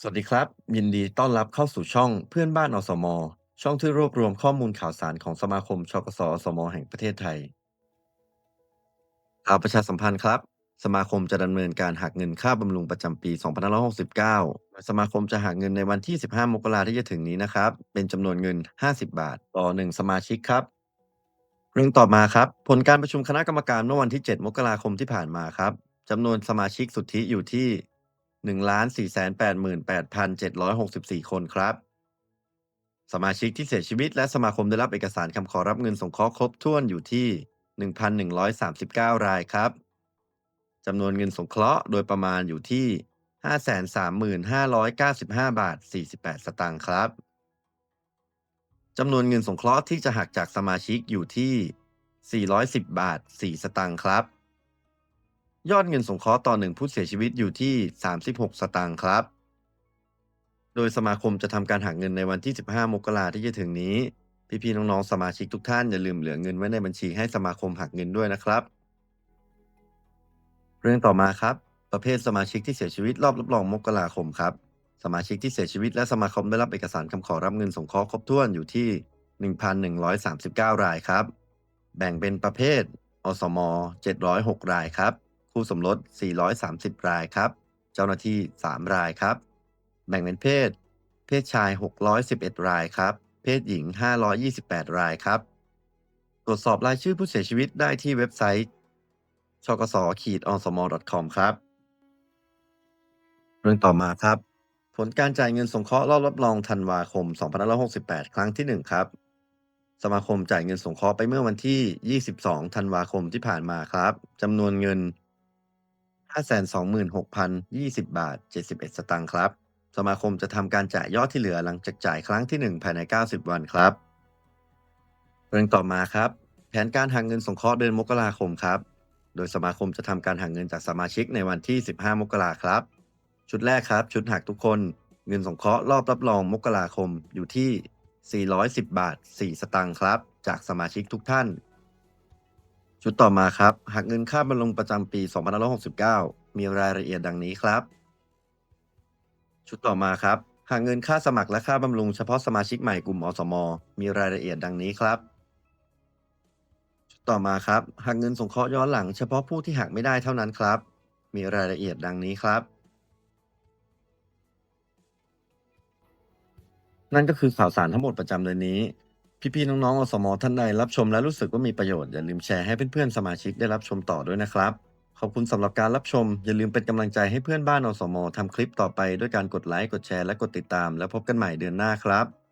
สวัสดีครับ ยินดีต้อนรับเข้าสู่ช่องเพื่อนบ้านอสม ช่องที่รวบรวมข้อมูลข่าวสารของสมาคมชกสอสม แห่งประเทศไทย ข่าวประชาสัมพันธ์ครับ สมาคมจะดำเนินการหักเงินค่าบำรุงประจำปี 2569โดยสมาคมจะหักเงินในวันที่ 15 มกราที่จะถึงนี้นะครับ เป็นจำนวนเงิน 50 บาท ต่อ 1 สมาชิกครับ เรื่องต่อมาครับ ผลการประชุมคณะกรรมการเมื่อวันที่ 7 มกราคมที่ผ่านมาครับจำนวนสมาชิกสุทธิอยู่ที่ 1,488,764 คนครับ สมาชิกที่เสียชีวิตและสมาคมได้รับเอกสารคำขอรับเงินสงเคราะห์ครบถ้วนอยู่ที่ 1,139 รายครับจำนวนเงินสงเคราะห์โดยประมาณอยู่ที่ 535,595 บาท 48 สตางค์ครับจำนวนเงินสงเคราะห์ที่จะหักจากสมาชิกอยู่ที่ 410 บาท 4 สตางค์ครับ ยอดเงินสงเคราะห์ต่อหนึ่งผู้เสียชีวิตอยู่ที่ 36 สตางค์ครับ โดยสมาคมจะทำการหักเงินในวันที่ 15 มกราที่จะถึงนี้ พี่ๆน้องๆ สมาชิกทุกท่านอย่าลืมเหลือเงินไว้ในบัญชีให้สมาคมหักเงินด้วยนะครับ เรื่องต่อมาครับ ประเภทสมาชิกที่เสียชีวิตรอบรับรองมกราคมครับ สมาชิกที่เสียชีวิตและสมาคมได้รับเอกสารคำขอรับเงินสงเคราะห์ครบถ้วนอยู่ที่ 1,139 รายครับ แบ่งเป็นประเภท อสม 706 รายครับ คู่สมรส 430 รายครับ เจ้าหน้าที่ 3 รายครับ แบ่งเป็นเพศ เพศชาย 611 รายครับ เพศหญิง 528 รายครับ ตรวจสอบรายชื่อผู้เสียชีวิตได้ที่เว็บไซต์ชกสขีดอสม .com ครับ เรื่องต่อมาครับ ผลการจ่ายเงินสงเคราะห์รอบรับรองธันวาคม 2568 ครั้งที่ 1 ครับสมาคมจ่ายเงินสงเคราะห์ไปเมื่อวันที่ 22 ธันวาคมที่ผ่านมาครับ จำนวนเงิน 526,020 บาท 71 สตางค์ครับ สมาคมจะทำการจ่ายยอดที่เหลือหลังจากจ่ายครั้งที่ 1 ภายใน 90 วันครับ เรื่องต่อมาครับ แผนการหักเงินสงเคราะห์เดือนมกราคมครับ โดยสมาคมจะทำการหักเงินจากสมาชิกในวันที่ 15 มกราครับ ชุดแรกครับ ชุดหักทุกคน เงินสงเคราะห์รอบรับรองมกราคมอยู่ที่ 410 บาท 4 สตางค์ครับ จากสมาชิกทุกท่าน ชุดต่อมาครับหักเงินค่าบำรุงประจำปี 2569 มีรายละเอียดดังนี้ครับ ชุดต่อมาครับหักเงินค่าสมัครและค่าบำรุงเฉพาะสมาชิกใหม่กลุ่มอสม มีรายละเอียดดังนี้ครับ ชุดต่อมาครับหักเงินสงเคราะห์ย้อนหลังเฉพาะผู้ที่หักไม่ได้เท่านั้นครับ มีรายละเอียดดังนี้ครับ นั่นก็คือข่าวสารทั้งหมดประจำเดือนนี้ พี่ๆน้องๆอสมท่านใดรับชมและรู้สึกว่ามีประโยชน์อย่าลืมแชร์ให้เพื่อนๆสมาชิกได้รับชมต่อด้วยนะครับ ขอบคุณสำหรับการรับชม อย่าลืมเป็นกำลังใจให้เพื่อนบ้านอสมทำคลิปต่อไปด้วยการกดไลค์กดแชร์และกดติดตาม แล้วพบกันใหม่เดือนหน้าครับ